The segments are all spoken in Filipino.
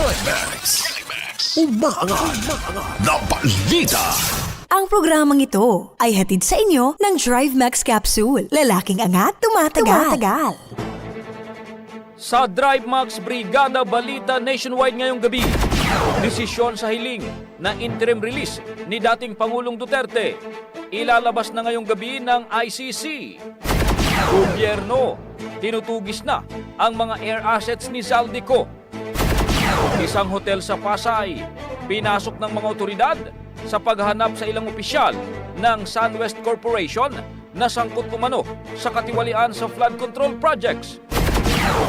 Drive Max. Umaangat na balita. Ang programang ito ay hatid sa inyo ng Drive Max Capsule. Lalaking angat, tumatagal. tumatagal. Sa Drive Max Brigada Balita Nationwide ngayong gabi, desisyon sa hiling na interim release ni dating Pangulong Duterte. Ilalabas na ngayong gabi ng ICC. Gobyerno, tinutugis na ang mga air assets ni Zaldico. Isang hotel sa Pasay, pinasok ng mga otoridad sa paghanap sa ilang opisyal ng SunWest Corporation na sangkot umano sa katiwalian sa flood control projects.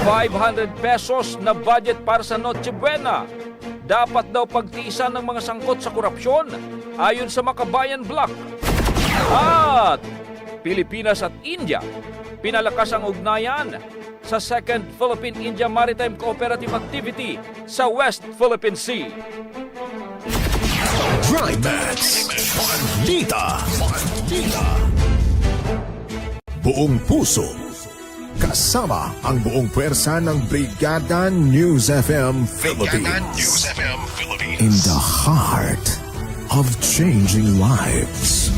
500 pesos na budget para sa Noche Buena. Dapat daw pagtiisan ng mga sangkot sa korupsyon ayon sa Makabayan Block. At Pilipinas at India, pinalakas ang ugnayan sa Second Philippine-India Maritime Cooperative Activity sa West Philippine Sea. Drive Max. Balita. Balita. Buong puso. Kasama ang buong pwersa ng Brigada News FM Philippines. In the heart of changing lives.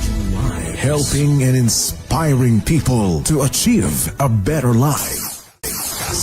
Helping and inspiring people to achieve a better life.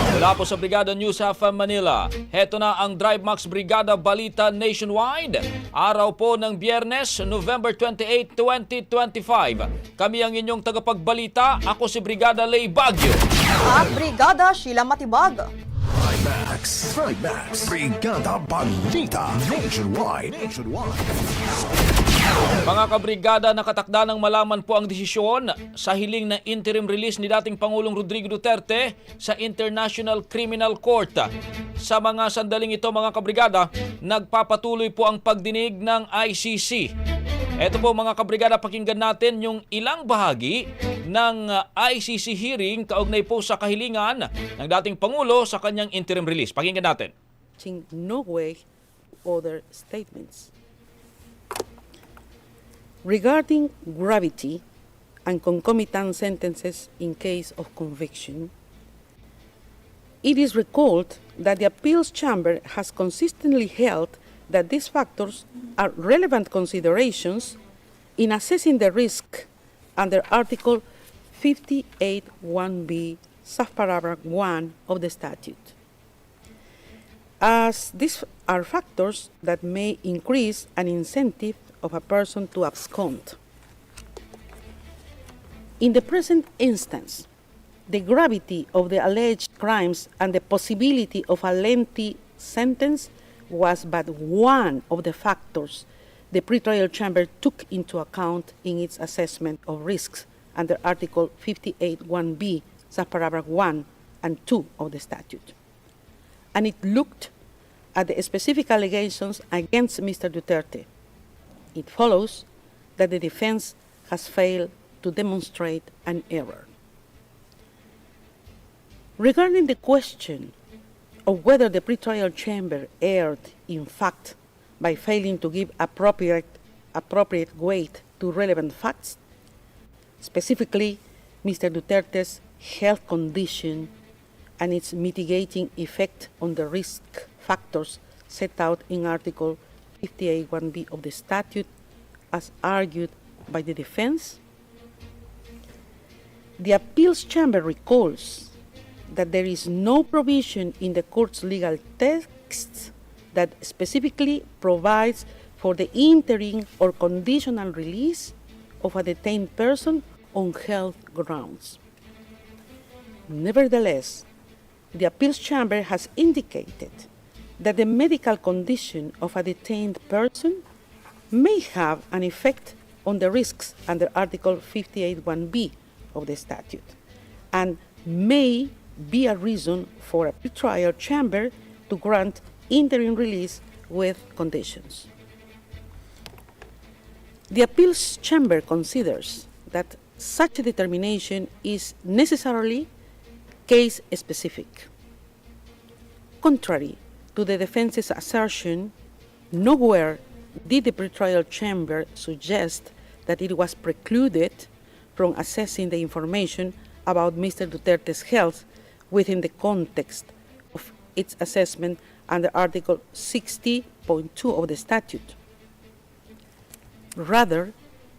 Mula po sa Brigada News FM Manila, heto na ang Drive Max Brigada Balita Nationwide. Araw po ng Biyernes, November 28, 2025. Kami ang inyong tagapagbalita. Ako si Brigada Lay Bagyo. At Brigada Sheila Matibag. Max. Max. Brigada Balita Nationwide. Nationwide. Mga kabrigada, nakatakda ng malaman po ang desisyon sa hiling na interim release ni dating Pangulong Rodrigo Duterte sa International Criminal Court. Sa mga sandaling ito, mga kabrigada, nagpapatuloy po ang pagdinig ng ICC. Ito po mga kabrigada, pakinggan natin yung ilang bahagi ng uh, ICC hearing kaugnay po sa kahilingan ng dating Pangulo sa kanyang interim release. Pakinggan natin. in no way other statements. Regarding gravity and concomitant sentences in case of conviction, It is recalled that the appeals chamber has consistently held that these factors are relevant considerations in assessing the risk under Article 58.1b, subparagraph 1 of the statute. As these are factors that may increase an incentive of a person to abscond. In the present instance, the gravity of the alleged crimes and the possibility of a lengthy sentence was but one of the factors the pretrial chamber took into account in its assessment of risks under Article 58.1b, subparagraph 1 and 2 of the statute. And it looked at the specific allegations against Mr. Duterte. It follows that the defense has failed to demonstrate an error. Regarding the question of whether the pretrial chamber erred in fact by failing to give appropriate, appropriate weight to relevant facts, specifically Mr. Duterte's health condition and its mitigating effect on the risk factors set out in Article 58.1b of the statute as argued by the defense. The appeals chamber recalls that there is no provision in the court's legal texts that specifically provides for the interim or conditional release of a detained person on health grounds. Nevertheless, the appeals chamber has indicated that the medical condition of a detained person may have an effect on the risks under Article 58.1b of the statute and may be a reason for a pretrial chamber to grant interim release with conditions. The appeals chamber considers that such a determination is necessarily case specific. Contrary to the defense's assertion, nowhere did the pretrial chamber suggest that it was precluded from assessing the information about Mr. Duterte's health within the context of its assessment under Article 60.2 of the statute. Rather,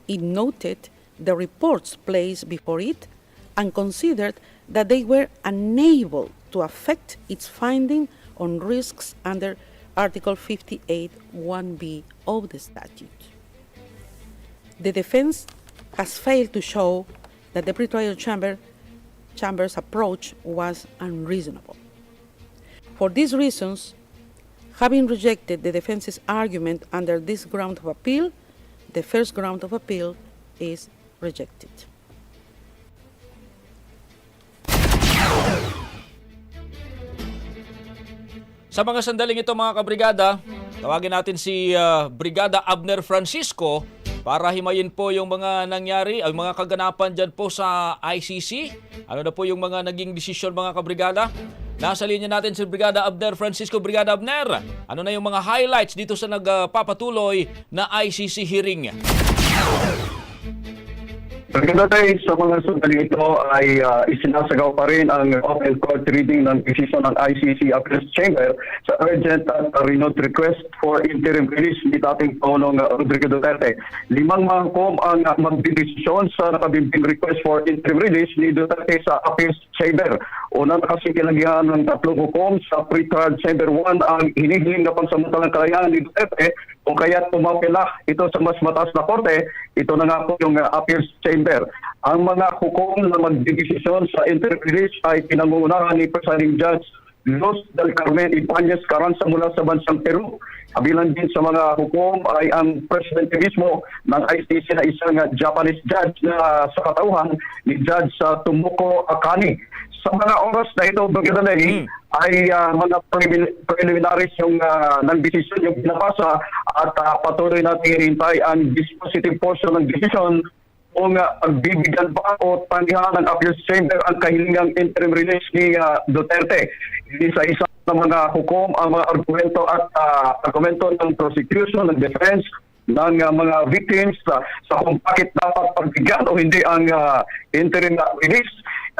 it noted the reports placed before it and considered that they were unable to affect its finding on risks under Article 58.1b of the statute. The defense has failed to show that the pretrial chamber chamber's approach was unreasonable. For these reasons, having rejected the defense's argument under this ground of appeal, the first ground of appeal is rejected. Sa mga sandaling ito mga kabrigada, tawagin natin si ah, Brigada Abner Francisco para himayin po yung mga nangyari, ang mga kaganapan dyan po sa ICC. Ano na po yung mga naging desisyon mga kabrigada? Nasa linya natin si Brigada Abner Francisco. Brigada Abner, ano na yung mga highlights dito sa nagpapatuloy na ICC hearing? Pagkatay sa mga sandali ito ay uh, isinasagaw pa rin ang open court reading ng decision ng ICC Appeals Chamber sa urgent at renewed request for interim release ni dating Pangulong uh, Rodrigo Duterte. Limang mahangkom ang uh, magdidesisyon sa nakabimbing request for interim release ni Duterte sa Appeals Chamber. Una na kasi kinagyan ng tatlong hukom sa pre-trial Chamber 1 ang hinihiling na pansamantalang kalayaan ni Duterte kung kaya tumapila ito sa mas mataas na korte, ito na nga po yung uh, appeals chamber. Ang mga hukom na magdidesisyon sa interim release ay pinangungunahan ni Presiding Judge Los del Carmen Ibanez Carranza mula sa bansang Peru. Kabilang din sa mga hukom ay ang presidente mismo ng ICC na isang uh, Japanese judge na sa katauhan ni Judge uh, Tomoko Akane. Sa mga oras na ito, Brigadier ay uh, mga prelim- preliminaries yung uh, ng desisyon yung pinapasa at uh, patuloy natin hinintay ang dispositive portion ng decision kung uh, pagbibigyan ba o tanggihan ng appeals chamber ang kahilingang interim release ni uh, Duterte. Hindi sa isa ng mga hukom ang mga argumento at uh, argumento ng prosecution, ng defense, ng uh, mga victims uh, sa kung bakit dapat pagbigyan o hindi ang uh, interim release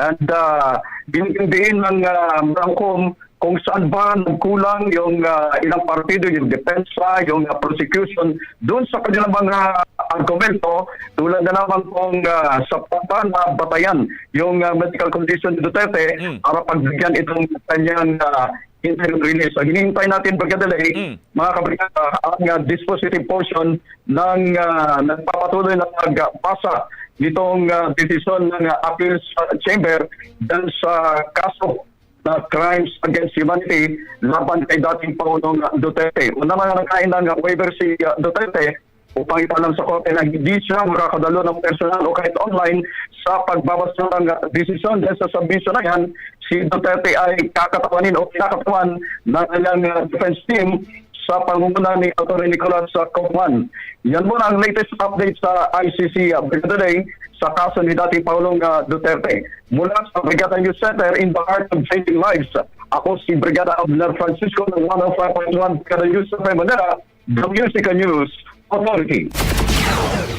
and uh, binibigyan ng uh, Mangkom kung saan ba nagkulang yung uh, ilang partido, yung depensa, yung uh, prosecution, doon sa kanilang mga argumento, tulad na naman kung uh, sa pa na batayan yung uh, medical condition ni Duterte Mm. para pagbigyan itong kanyang uh, interim release. So, hinihintay natin pagkadali, Mm. mga kabrigada, ang uh, dispositive portion ng uh, nagpapatuloy na pagpasa nitong uh, desisyon ng uh, appeals uh, chamber dahil sa kaso na crimes against humanity laban kay dating Pangulong Duterte. Una na nakain ng waiver si uh, Duterte upang ipaalam sa korte na hindi siya makakadalo ng personal o kahit online sa pagbabasa ng desisyon dahil sa submission na yan, si Duterte ay kakatawanin o kinakatawan ng kanyang defense team sa pangunguna ni Atty. Nicolas Kaufman. Yan muna ang latest update sa ICC uh, today sa kaso ni dating Pangulong uh, Duterte. Mula sa Brigada News Center in the heart of changing lives, ako si Brigada Abner Francisco ng 105.1 Brigada News sa Manila, The Music News Authority.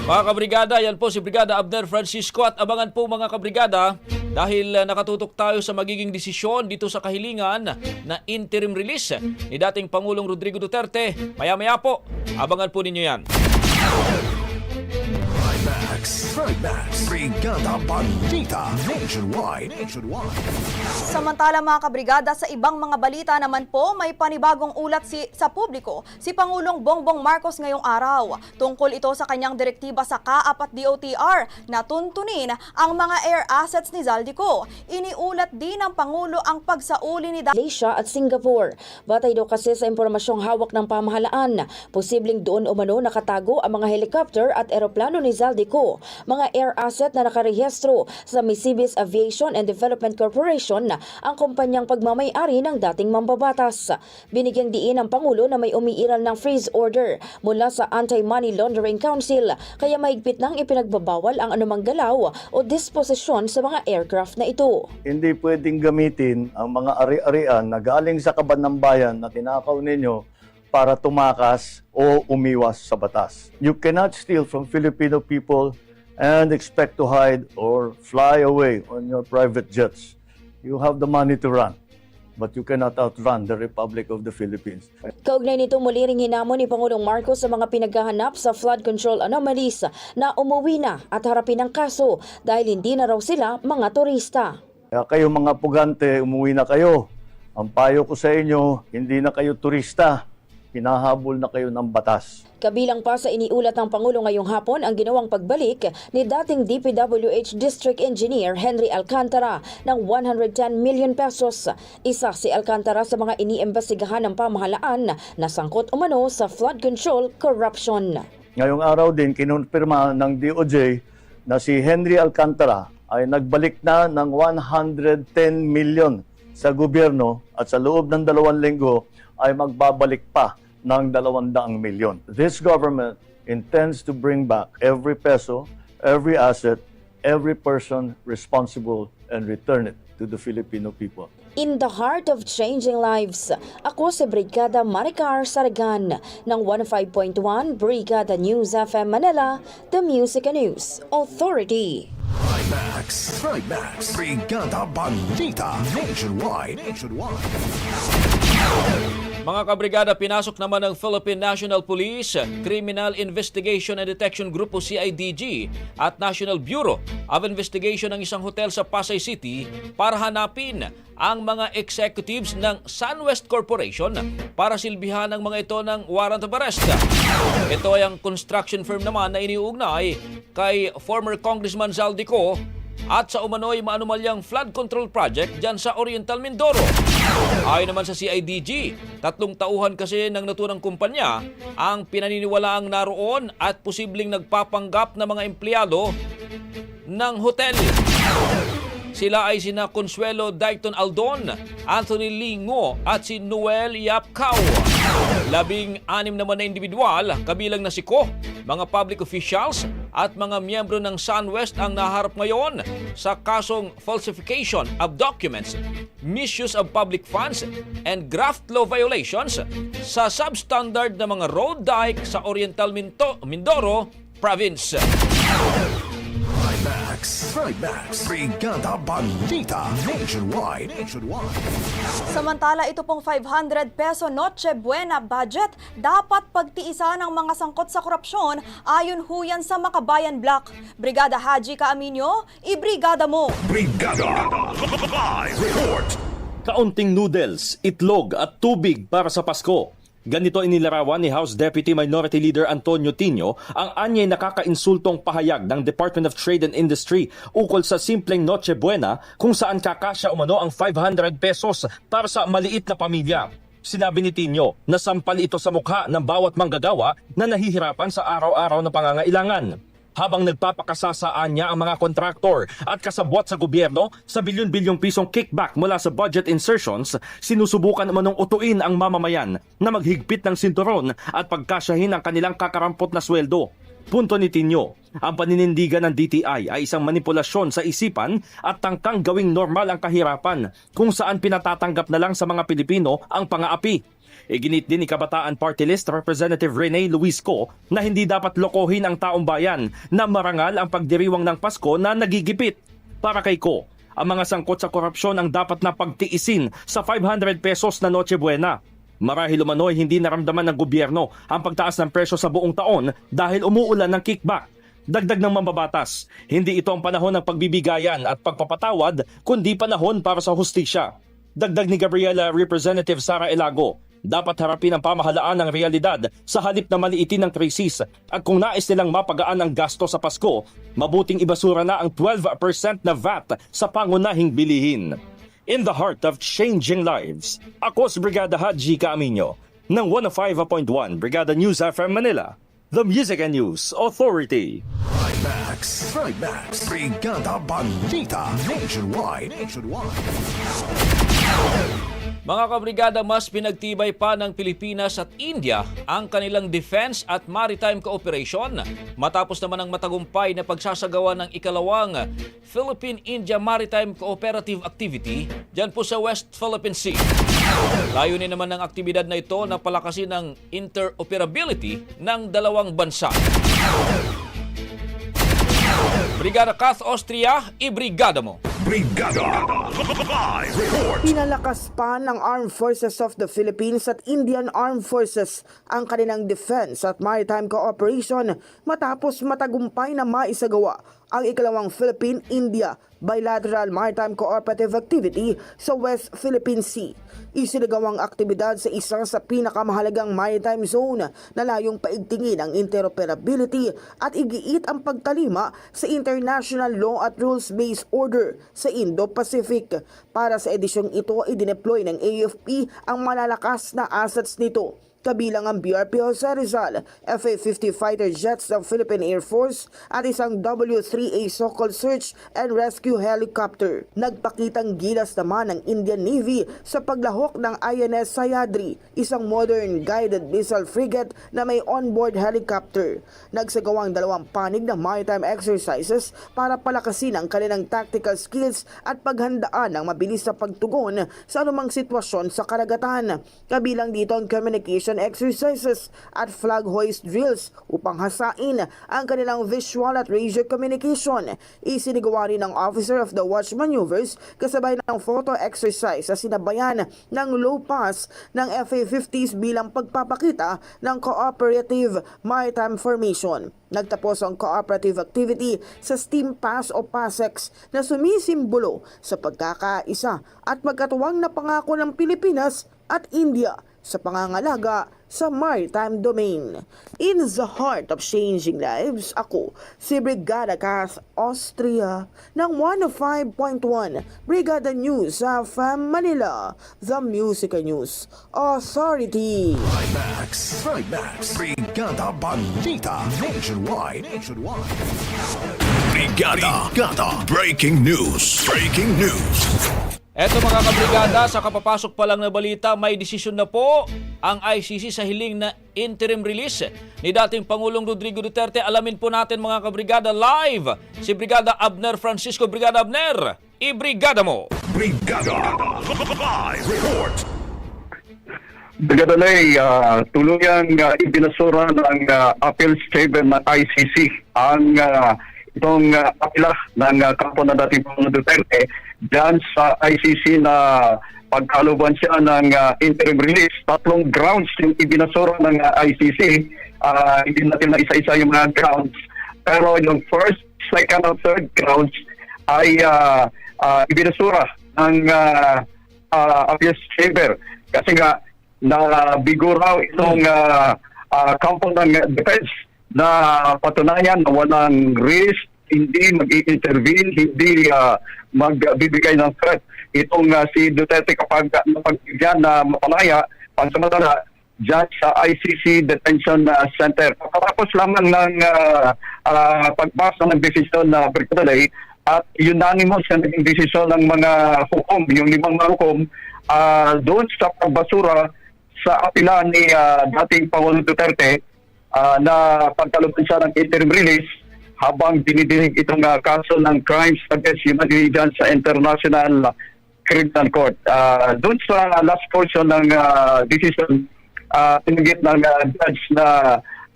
Mga kabrigada, yan po si Brigada Abner Francisco at abangan po mga kabrigada dahil uh, nakatutok tayo sa magiging desisyon dito sa kahilingan na interim release ni dating Pangulong Rodrigo Duterte. Maya-maya po, abangan po ninyo yan. Trimax. Trimax. Brigada Balita. Nationwide. Nationwide. Samantala mga kabrigada, sa ibang mga balita naman po, may panibagong ulat si, sa publiko si Pangulong Bongbong Marcos ngayong araw. Tungkol ito sa kanyang direktiba sa KAAP at DOTR na tuntunin ang mga air assets ni Zaldico. Iniulat din ng Pangulo ang pagsauli ni Malaysia at Singapore. Batay daw kasi sa impormasyong hawak ng pamahalaan, posibleng doon umano nakatago ang mga helicopter at eroplano ni Zaldico, mga air asset na nakarehistro sa Misibis Aviation and Development Corporation, ang kumpanyang pagmamayari ng dating mambabatas. Binigyang diin ng Pangulo na may umiiral ng freeze order mula sa Anti-Money Laundering Council, kaya mahigpit nang ipinagbabawal ang anumang galaw o disposisyon sa mga aircraft na ito. hindi pwedeng gamitin ang mga ari-arian na galing sa kaban ng bayan na tinakaw ninyo para tumakas o umiwas sa batas. You cannot steal from Filipino people and expect to hide or fly away on your private jets. You have the money to run, but you cannot outrun the Republic of the Philippines. Kaugnay nito muli ring hinamon ni Pangulong Marcos sa mga pinaghahanap sa flood control anomalies na umuwi na at harapin ang kaso dahil hindi na raw sila mga turista. Kaya kayo mga pugante, umuwi na kayo. Ang payo ko sa inyo, hindi na kayo turista. Hinahabol na kayo ng batas. Kabilang pa sa iniulat ng Pangulo ngayong hapon ang ginawang pagbalik ni dating DPWH District Engineer Henry Alcantara ng 110 million pesos. Isa si Alcantara sa mga iniimbestigahan ng pamahalaan na sangkot umano sa flood control corruption. Ngayong araw din, kinonfirma ng DOJ na si Henry Alcantara ay nagbalik na ng 110 million sa gobyerno at sa loob ng dalawang linggo ay magbabalik pa ng 200 milyon. This government intends to bring back every peso, every asset, every person responsible and return it to the Filipino people. In the heart of changing lives, ako si Brigada Maricar Saragan ng 105.1 Brigada News FM Manila, The Music and News Authority. Trimax. Trimax. Brigada Balita. Nationwide. Nationwide. Mga kabrigada, pinasok naman ng Philippine National Police, Criminal Investigation and Detection Group o CIDG at National Bureau of Investigation ng isang hotel sa Pasay City para hanapin ang mga executives ng SunWest Corporation para silbihan ng mga ito ng warrant of arrest. Ito ay ang construction firm naman na iniugnay kay former Congressman Zaldico at sa umano'y maanumalyang flood control project dyan sa Oriental Mindoro. Ayon naman sa CIDG, tatlong tauhan kasi ng naturang kumpanya ang pinaniniwalaang naroon at posibleng nagpapanggap na mga empleyado ng hotel. Sila ay sina Consuelo Dayton Aldon, Anthony Lingo at si Noel Yapcao. Labing anim naman na individual, kabilang na si Ko, mga public officials at mga miyembro ng SunWest ang naharap ngayon sa kasong falsification of documents, misuse of public funds, and graft law violations sa substandard na mga road dike sa Oriental Minto, Mindoro Province. Trimax. Trimax, Brigada Balita, Nationwide, Nationwide. Samantala, ito pong 500 peso Noche Buena budget dapat pagtiisan ng mga sangkot sa korupsyon ayon huyan sa Makabayan Black. Brigada Haji Kaaminyo, ibrigada mo! Brigada Live Report. Kaunting noodles, itlog at tubig para sa Pasko. Ganito inilarawan ni House Deputy Minority Leader Antonio Tino ang anyay nakakainsultong pahayag ng Department of Trade and Industry ukol sa simpleng Noche Buena kung saan kakasya umano ang 500 pesos para sa maliit na pamilya. Sinabi ni Tino na sampal ito sa mukha ng bawat manggagawa na nahihirapan sa araw-araw na pangangailangan habang nagpapakasasaan niya ang mga kontraktor at kasabwat sa gobyerno sa bilyon-bilyong pisong kickback mula sa budget insertions, sinusubukan naman ng utuin ang mamamayan na maghigpit ng sinturon at pagkasyahin ang kanilang kakarampot na sweldo. Punto ni Tinyo, ang paninindigan ng DTI ay isang manipulasyon sa isipan at tangkang gawing normal ang kahirapan kung saan pinatatanggap na lang sa mga Pilipino ang pangaapi. Iginit din ni Kabataan Party List Representative Rene Luisco na hindi dapat lokohin ang taong bayan na marangal ang pagdiriwang ng Pasko na nagigipit. Para kay Ko, ang mga sangkot sa korupsyon ang dapat na pagtiisin sa 500 pesos na Noche Buena. Marahil umano'y hindi naramdaman ng gobyerno ang pagtaas ng presyo sa buong taon dahil umuulan ng kickback. Dagdag ng mambabatas, hindi ito ang panahon ng pagbibigayan at pagpapatawad kundi panahon para sa hustisya. Dagdag ni Gabriela Representative Sara Elago, dapat harapin ang pamahalaan ng realidad sa halip na maliitin ng krisis at kung nais nilang mapagaan ang gasto sa Pasko, mabuting ibasura na ang 12% na VAT sa pangunahing bilihin. In the heart of changing lives, ako si Brigada Haji Kaaminyo ng 105.1 Brigada News FM Manila, the Music and News Authority. Trimax, Trimax, Brigada Balita, Nationwide, Nationwide. Mga kabrigada, mas pinagtibay pa ng Pilipinas at India ang kanilang defense at maritime cooperation matapos naman ang matagumpay na pagsasagawa ng ikalawang Philippine-India Maritime Cooperative Activity dyan po sa West Philippine Sea. Layunin naman ng aktibidad na ito na palakasin ang interoperability ng dalawang bansa. Brigada Kath Austria, ibrigada mo! Brigada Live Report. Pinalakas pa ng Armed Forces of the Philippines at Indian Armed Forces ang kanilang defense at maritime cooperation matapos matagumpay na maisagawa ang ikalawang Philippine-India Bilateral Maritime Cooperative Activity sa West Philippine Sea. Isinagawang aktibidad sa isa sa pinakamahalagang maritime zone na layong paigtingin ang interoperability at igiit ang pagtalima sa international law at rules-based order sa Indo-Pacific. Para sa edisyong ito, idineploy ng AFP ang malalakas na assets nito kabilang ang BRP Jose Rizal, FA-50 fighter jets ng Philippine Air Force at isang W-3A Sokol Search and Rescue Helicopter. Nagpakitang gilas naman ng Indian Navy sa paglahok ng INS Sayadri, isang modern guided missile frigate na may onboard helicopter. Nagsagawang dalawang panig na maritime exercises para palakasin ang kanilang tactical skills at paghandaan ng mabilis na pagtugon sa anumang sitwasyon sa karagatan. Kabilang dito ang communication exercises at flag hoist drills upang hasain ang kanilang visual at radio communication. Isinigawa rin ng Officer of the Watch Maneuvers kasabay ng photo exercise sa sinabayan ng low pass ng FA-50s bilang pagpapakita ng cooperative maritime formation. Nagtapos ang cooperative activity sa Steam Pass o PASEX na sumisimbolo sa pagkakaisa at magkatuwang na pangako ng Pilipinas at India sa pangangalaga sa maritime domain. In the heart of changing lives, ako si Brigada Kath Austria ng 105.1 Brigada News sa Manila, the Music News Authority. Trimax, Trimax, Brigada Balita, Nationwide, Nationwide. Brigada, Brigada, Breaking News, Breaking News. Eto mga kabrigada, sa kapapasok pa lang na balita, may desisyon na po ang ICC sa hiling na interim release ni dating Pangulong Rodrigo Duterte. Alamin po natin mga kabrigada live si Brigada Abner Francisco. Brigada Abner, ibrigada mo! Brigada Live Report. Brigada Lay, uh, tuluyang uh, ibinasura ng uh, appeals chamber ng ICC ang uh, itong uh, apila ng uh, kampo ng dating Pangulong Duterte dyan sa ICC na pagkaluban siya ng uh, interim release. Tatlong grounds yung ibinasura ng uh, ICC. Uh, hindi natin na isa-isa yung mga grounds. Pero yung first, second, and third grounds ay uh, uh, ibinasura ng uh, uh, appeals chamber. Kasi nga, na bigo raw itong uh, uh, kampo ng defense na patunayan na walang risk, hindi mag-intervene, hindi uh, magbibigay ng threat. Itong uh, si Duterte kapag napagbigyan na mapalaya, pansamantala, dyan sa ICC Detention uh, Center. Pagkatapos lamang ng uh, uh, pagbasa ng desisyon na uh, at unanimous na naging desisyon ng mga hukom, yung limang mga hukom, uh, doon sa pagbasura sa apila ni uh, dating Pangulong Duterte uh, na pagkalubin siya ng interim release habang dinidinig itong uh, kaso ng crimes against humanity dyan sa International Criminal Court. Uh, doon sa last portion ng uh, decision, uh, tinigit ng uh, judge na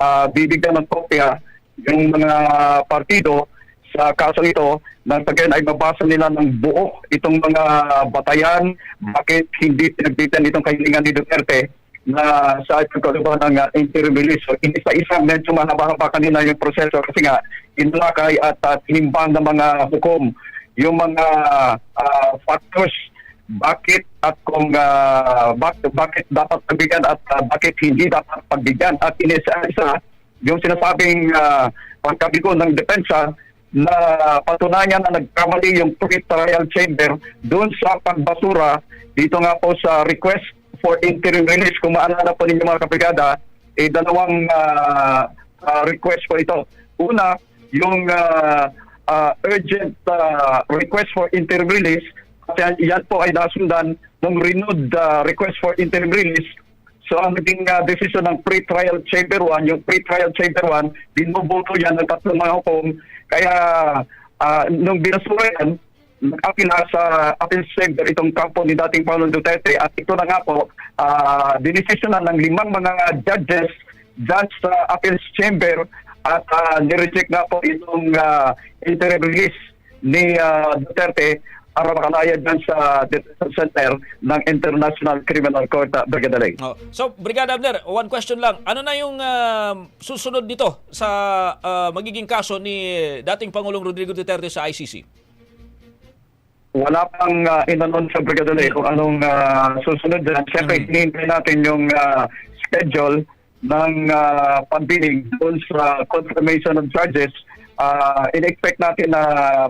uh, bibigyan ng kopya yung mga partido sa kaso ito nang again ay mabasa nila ng buo itong mga batayan bakit hindi pinagbitan itong kahilingan ni Duterte na sa pagkaluban ng uh, interim release. So, isa-isa medyo mahaba-haba kanina yung proseso kasi nga inulakay at uh, tinimbang ng mga hukom yung mga uh, factors bakit at kung uh, bak- bakit dapat pagbigyan at uh, bakit hindi dapat pagbigyan at inisa-isa yung sinasabing uh, pagkabigo ng depensa na patunayan na nagkamali yung pre-trial chamber doon sa pagbasura dito nga po sa request for interim release. Kung maalala po ninyo mga kabrigada, eh, dalawang uh, uh, request po ito. Una, yung uh, uh, urgent uh, request for interim release. Kasi yan po ay nasundan ng renewed uh, request for interim release. So ang naging uh, desisyon ng pre-trial chamber 1, yung pre-trial chamber 1, binuboto yan ng tatlong mga hukom. Kaya uh, nung binasura yan, nakapila sa appeal chamber itong kampo ni dating Pangulong Duterte. At ito na nga po, uh, dinesisyonan ng limang mga judges dyan sa appeal chamber at uh, nireject nga po itong uh, interim release ni uh, Duterte para makalaya dyan sa detention center ng International Criminal Court uh, Brigada Lake. Oh. So, Brigada Abner, one question lang. Ano na yung uh, susunod dito sa uh, magiging kaso ni dating Pangulong Rodrigo Duterte sa ICC? Wala pang uh, inanon sa Brigada Lake kung anong uh, susunod dyan. Siyempre, Mm-hmm. hinihintay natin yung uh, schedule ng uh, pagdinig doon sa confirmation of charges uh, in-expect natin na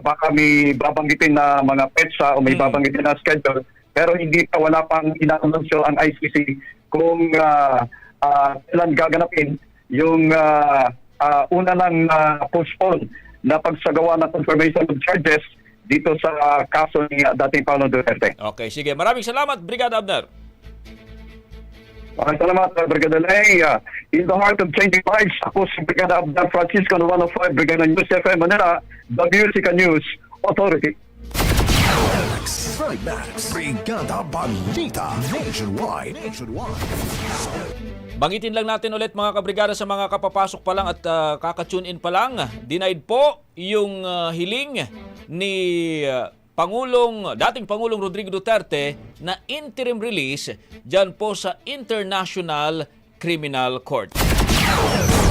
baka may babanggitin na mga petsa o may Mm. babanggitin na schedule pero hindi pa wala pang inaanunsyo ang ICC kung uh, uh, kailan gaganapin yung uh, uh, una ng uh, postpone na pagsagawa ng confirmation of charges dito sa kaso ni uh, dating Pangulong Duterte. Okay, sige. Maraming salamat, Brigada Abner. Maraming salamat, Brigada Lay. Uh, in the heart of changing lives, ako si Brigada Abdan Francisco ng 105 Brigada News FM Manila, the Music and News Authority. Trimax. Brigada Balita. Nationwide. Nationwide. Bangitin lang natin ulit mga kabrigada sa mga kapapasok pa lang at uh, kaka-tune in pa lang. Denied po yung uh, hiling ni uh, Pangulong, dating Pangulong Rodrigo Duterte na interim release dyan po sa International Criminal Court.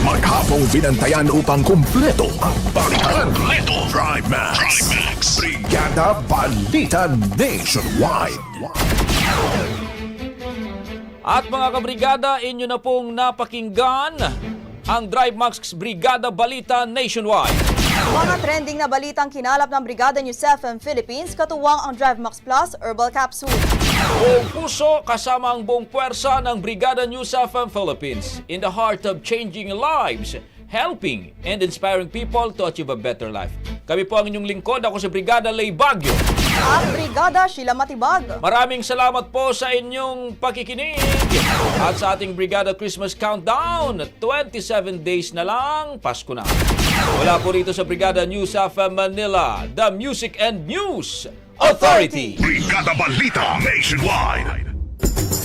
Maghapong binantayan upang kumpleto ang balikan. Kumpleto. Drive Max. Drive Max. Brigada Balita Nationwide. At mga kabrigada, inyo na pong napakinggan ang Drive Max Brigada Balita Nationwide. Mga trending na balitang kinalap ng Brigada News FM Philippines, katuwang ang Drive Max Plus Herbal Capsule. Buong puso kasama ang buong puwersa ng Brigada News FM Philippines in the heart of changing lives, helping and inspiring people to achieve a better life. Kami po ang inyong lingkod. Ako si Brigada Lay Bagyo. At Brigada Sheila Matibag. Maraming salamat po sa inyong pakikinig. At sa ating Brigada Christmas Countdown, 27 days na lang, Pasko na. Wala po rito sa Brigada News FM Manila, the Music and News Authority. Brigada Balita Nationwide.